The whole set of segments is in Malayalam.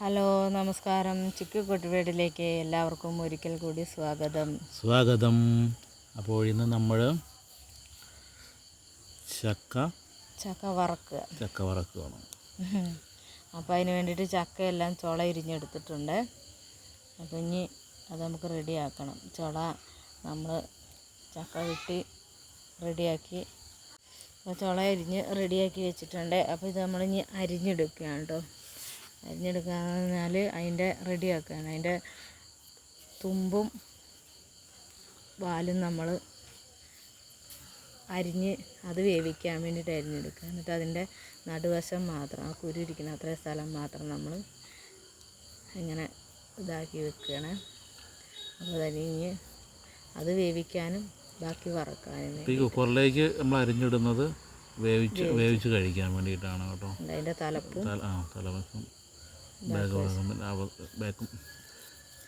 ഹലോ നമസ്കാരം. ചിക്കു കൊട്ടുവേടിലേക്ക് എല്ലാവർക്കും ഒരിക്കൽ കൂടി സ്വാഗതം. സ്വാഗതം. അപ്പോൾ ഇന്ന് നമ്മൾ ചക്ക ചക്ക വറക്കുക. ചക്ക വറക്കുകയാണ്. അപ്പോൾ അതിന് വേണ്ടിയിട്ട് ചക്കയെല്ലാം ചുള ഇരിഞ്ഞെടുത്തിട്ടുണ്ട്. അപ്പോൾ ഇനി അത് നമുക്ക് റെഡിയാക്കണം. ചുള നമ്മൾ ചക്ക വെട്ടി റെഡിയാക്കി. അപ്പോൾ ചുള അരിഞ്ഞ് റെഡിയാക്കി വെച്ചിട്ടുണ്ട്. അപ്പോൾ ഇത് നമ്മളിനി അരിഞ്ഞെടുക്കുകയാണ് കേട്ടോ. അരിഞ്ഞെടുക്കുക പറഞ്ഞാൽ അതിന്റെ റെഡിയാക്കുകയാണ്. അതിന്റെ തുമ്പും വാലും നമ്മൾ അരിഞ്ഞ് അത് വേവിക്കാൻ വേണ്ടിയിട്ട് അരിഞ്ഞെടുക്കുക എന്നിട്ട് അതിന്റെ നടുവശം മാത്രം ആ കുരു ഇരിക്കുന്ന അത്രയും സ്ഥലം മാത്രം നമ്മൾ ഇങ്ങനെ ഇതാക്കി വെക്കുകയാണ്. അപ്പോൾ അരിഞ്ഞ് അത് വേവിക്കാനും ബാക്കി വറക്കാനും കുക്കറിലേക്ക് നമ്മൾ അരിഞ്ഞിടുന്നത് വേവിച്ച് വേവിച്ച്. കഴിക്കാൻ വേണ്ടിയിട്ടാണ് കേട്ടോ. അതിന്റെ തലപ്പും തലവശം ബാക്ക് ഭാഗം ബാക്കും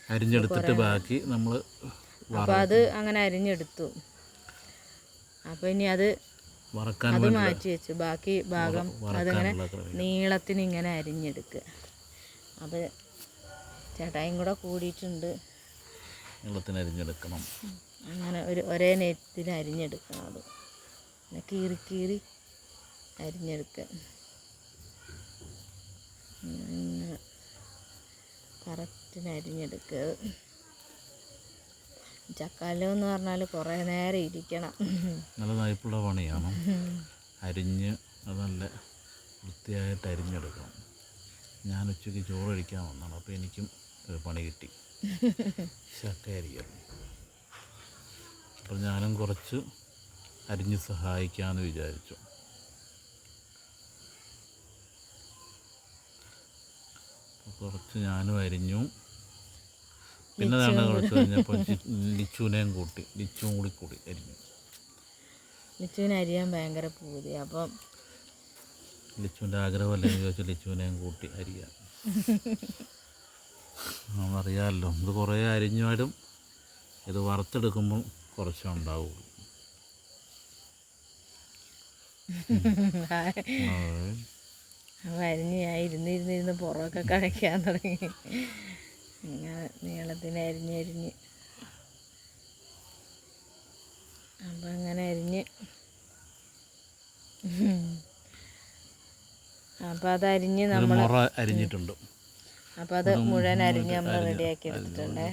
അരിഞ്ഞെടുത്തിട്ട് ബാക്കി നമ്മൾ അപ്പോൾ അത് അങ്ങനെ അരിഞ്ഞെടുത്തു. അപ്പോൾ ഇനി അത് വറക്കാൻ അത് മാറ്റി വെച്ചു. ബാക്കി ഭാഗം അതങ്ങനെ നീളത്തിന് ഇങ്ങനെ അരിഞ്ഞെടുക്കുക. അപ്പോൾ ചേട്ടായും കൂടെ കൂടിയിട്ടുണ്ട്. നീളത്തിന് അരിഞ്ഞെടുക്കണം. അങ്ങനെ ഒരു ഒരേ നെറ്റിൽ അരിഞ്ഞെടുക്കണം. അത്. കീറി കീറി അരിഞ്ഞെടുക്കുക ഇങ്ങനെ കറക്റ്റിന് അരിഞ്ഞെടുക്കുക ചക്കാലം എന്ന് പറഞ്ഞാൽ കുറേ നേരം ഇരിക്കണം. നല്ല നയപ്പുള്ള പണിയാണ്. അരിഞ്ഞ് അത് നല്ല വൃത്തിയായിട്ട് അരിഞ്ഞെടുക്കണം. ഞാൻ ഉച്ചയ്ക്ക് ചോറ് വന്നതാണ് അപ്പോൾ എനിക്കും ഒരു പണി കിട്ടി. ചക്ക അരിക്കണം അപ്പോൾ ഞാനും കുറച്ച് അരിഞ്ഞ് സഹായിക്കാമെന്ന് വിചാരിച്ചു. കുറച്ച് ഞാനും അരിഞ്ഞു. പിന്നെ തന്നെ കുറച്ച് കഴിഞ്ഞപ്പോൾ ലിച്ചുവിനെയും കൂട്ടി ലിച്ചുവും കൂടി കൂടി അരിഞ്ഞു. ലിച്ചുവിനെ അരിയാൻ ഭയങ്കര പൂതി അപ്പം ലിച്ചുവിന്റെ ആഗ്രഹമല്ലേ ചോദിച്ചാൽ ലിച്ചുവിനെയും കൂട്ടി അരിയാൻ. അറിയാമല്ലോ ഇത് കുറേ അരിഞ്ഞാലും ഇത് വറുത്തെടുക്കുമ്പോൾ കുറച്ചേ ഉണ്ടാവുള്ളൂ. അപ്പം അരിഞ്ഞ് ഞാൻ ഇരുന്ന് ഇരുന്ന് ഇരുന്ന് പുറമൊക്കെ കഴിക്കാൻ തുടങ്ങി. ഇങ്ങനെ നീളത്തിന് അരിഞ്ഞ് അരിഞ്ഞ്. അപ്പം അങ്ങനെ അരിഞ്ഞ്. അപ്പം അത് അരിഞ്ഞ് നമ്മൾ അരിഞ്ഞിട്ടുണ്ട്. അപ്പം അത് മുഴുവൻ അരിഞ്ഞ് നമ്മൾ റെഡിയാക്കി എടുത്തിട്ടുണ്ട്.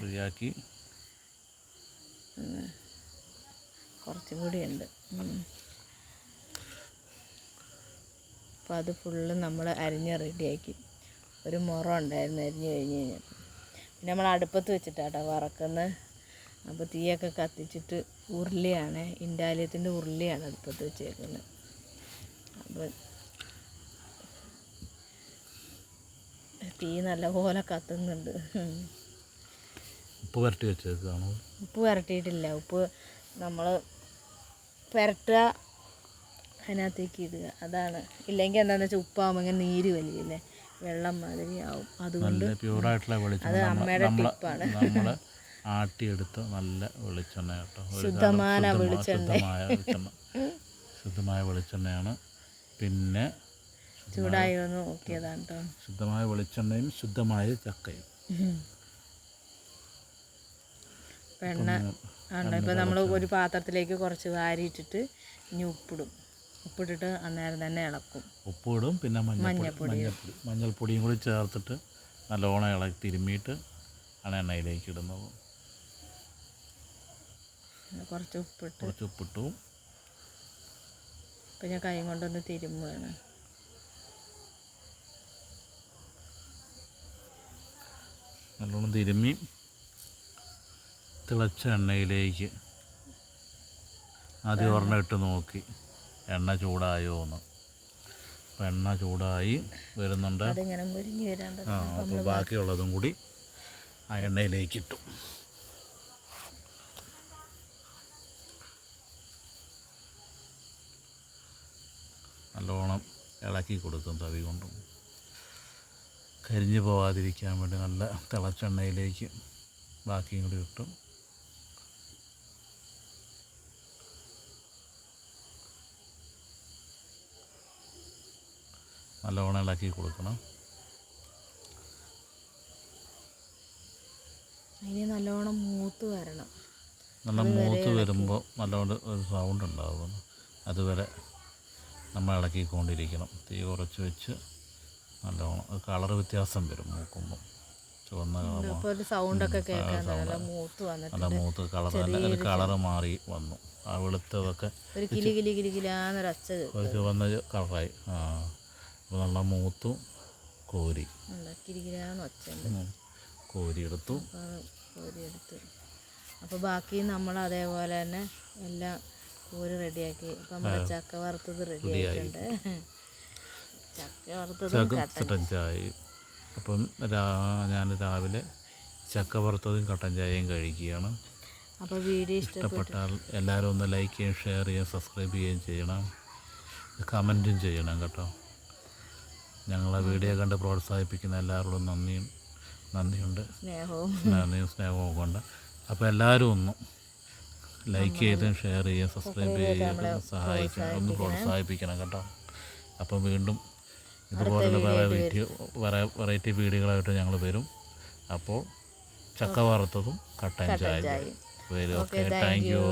കുറച്ചും കൂടി ഉണ്ട്. അപ്പോൾ അത് ഫുള്ള് നമ്മൾ അരിഞ്ഞ് റെഡിയാക്കി. ഒരു മുറ ഉണ്ടായിരുന്നു അരിഞ്ഞ് കഴിഞ്ഞ് കഴിഞ്ഞാൽ. പിന്നെ നമ്മൾ അടുപ്പത്ത് വെച്ചിട്ടാട്ടോ വറക്കുന്നത്. അപ്പോൾ തീയൊക്കെ കത്തിച്ചിട്ട് ഉരുളിയാണ് ഇൻഡാലിയത്തിന്റെ ഉരുളിയാണ് അടുപ്പത്ത് വെച്ചേക്കുന്നത്. അപ്പോൾ തീ നല്ലപോലെ കത്തുന്നുണ്ട്. ഉപ്പ് പുരട്ടി വെച്ചേക്കാണോ ഉപ്പ് പുരട്ടിയിട്ടില്ല. ഉപ്പ് നമ്മൾ പുരട്ടുക അതിനകത്തേക്ക് ഇടുക. അതാണ്. ഇല്ലെങ്കിൽ എന്താണെന്ന് വെച്ചാൽ ഉപ്പാകുമ്പോൾ ഇങ്ങനെ നീര് വലിയില്ലേ? വെള്ളം മാതിരി ആവും. അതുകൊണ്ട് നല്ല പ്യൂറായിട്ടുള്ള വെളിച്ചെണ്ണ അത് അമ്മയുടെ ടിപ്പാണ്. നമ്മൾ ആട്ടിയെടുത്ത് നല്ല വെളിച്ചെണ്ണ കേട്ടോ. ഒരു ശുദ്ധമായ ശുദ്ധമായ- വെളിച്ചെണ്ണ. ശുദ്ധമായ വെളിച്ചെണ്ണ. ശുദ്ധമായ വെളിച്ചെണ്ണയാണ്. പിന്നെ ചൂടായി ഒന്ന് നോക്കിയതാണ് കേട്ടോ. ശുദ്ധമായ വെളിച്ചെണ്ണയും ശുദ്ധമായ ചക്കയും. പെണ്ണ ആണ് ഇപ്പം നമ്മൾ ഒരു പാത്രത്തിലേക്ക് കുറച്ച് വാരിയിട്ടിട്ട് ഇനി ഉപ്പിടും. ഉപ്പിട്ടിട്ട് അന്നേരം തന്നെ ഇളക്കും. ഉപ്പിടും പിന്നെ മഞ്ഞൾപ്പൊടി മഞ്ഞൾപ്പൊടി മഞ്ഞൾപ്പൊടിയും കൂടി ചേർത്തിട്ട് നല്ലോണം ഇളക്കി തിരുമ്മിയിട്ട് ആണ് എണ്ണയിലേക്ക് ഇടുന്നത്. കുറച്ച് ഉപ്പിട്ട്. കുറച്ച് ഉപ്പിട്ടു. ഇപ്പം ഞാൻ കൈ കൊണ്ടൊന്ന് തിരുമ്മുകയാണ്. നല്ലോണം തിരുമ്മി തിളച്ച എണ്ണയിലേക്ക് ആദ്യം ഒരെണ്ണം ഇട്ട് നോക്കി. എണ്ണ ചൂടായോ എന്ന്. അപ്പം എണ്ണ ചൂടായി വരുന്നുണ്ട്. ആ അപ്പോൾ ബാക്കിയുള്ളതും കൂടി ആ എണ്ണയിലേക്ക് ഇട്ടു. നല്ലോണം ഇളക്കി കൊടുക്കും തവി കൊണ്ടും. കരിഞ്ഞു പോവാതിരിക്കാൻ വേണ്ടി നല്ല തിളച്ചെണ്ണയിലേക്ക് ബാക്കിയും കൂടി ഇട്ടു. നല്ലോണം ഇളക്കി കൊടുക്കണം. അതിന് നല്ലോണം മൂത്ത് വരണം. നല്ല മൂത്ത് വരുമ്പോൾ നല്ലവണ്ണം ഒരു സൗണ്ട് ഉണ്ടാവും. അതുവരെ നമ്മൾ ഇളക്കിക്കൊണ്ടിരിക്കണം. തീ കുറച്ച് വെച്ച് നല്ലോണം കളർ വ്യത്യാസം വരും മൂക്കുമ്പോൾ ചുവന്ന കളർ സൗണ്ടൊക്കെ നല്ല മൂത്ത് കളർ ഒരു കളർ മാറി വന്നു. ആ വെളുത്തതൊക്കെ ഒരു ചുവന്ന കളറായി ആ. അപ്പോൾ നല്ല മൂത്തു കോരി. കോരിയെടുത്തു കിലി കിലാന്ന് ഒച്ചുണ്ട് കോരി എടുത്തു അപ്പോൾ കോരിയെടുത്ത് ബാക്കി നമ്മൾ അതേപോലെ തന്നെ എല്ലാം കോരി റെഡിയാക്കി. ഇപ്പം നമ്മുടെ ചക്ക വറുത്തത് റെഡി ആയിട്ടുണ്ട്. ചക്ക വറുത്തതും ചായ അപ്പം ഞാൻ രാവിലെ ചക്ക വറുത്തതും കട്ടൻ ചായയും കഴിക്കുകയാണ്. അപ്പോൾ വീഡിയോ ഇഷ്ടപ്പെട്ടാൽ എല്ലാവരും ഒന്ന് ലൈക്ക് ചെയ്യുകയും ഷെയർ ചെയ്യുകയും സബ്സ്ക്രൈബ് ചെയ്യുകയും ചെയ്യണം. കമന്റും ചെയ്യണം കേട്ടോ. ഞങ്ങളെ വീഡിയോ കണ്ട് പ്രോത്സാഹിപ്പിക്കുന്ന എല്ലാവരോടും നന്ദിയും നന്ദിയുണ്ട്. സ്നേഹവും. നന്ദിയും സ്നേഹവും കൊണ്ട്. അപ്പോൾ എല്ലാവരും ഒന്നും ലൈക്ക് ചെയ്തും ഷെയർ ചെയ്യുക സബ്സ്ക്രൈബ് ചെയ്യുക സഹായിക്കണം. ഒന്ന് പ്രോത്സാഹിപ്പിക്കണം. കേട്ടോ. അപ്പം വീണ്ടും ഇതുപോലുള്ള വേറെ വെറൈറ്റി വെറൈറ്റി വീഡിയോകളായിട്ട് ഞങ്ങൾ വരും. അപ്പോൾ ചക്ക വറുത്തതും കട്ടൻ ചായ. വരും ഓക്കെ താങ്ക് യു.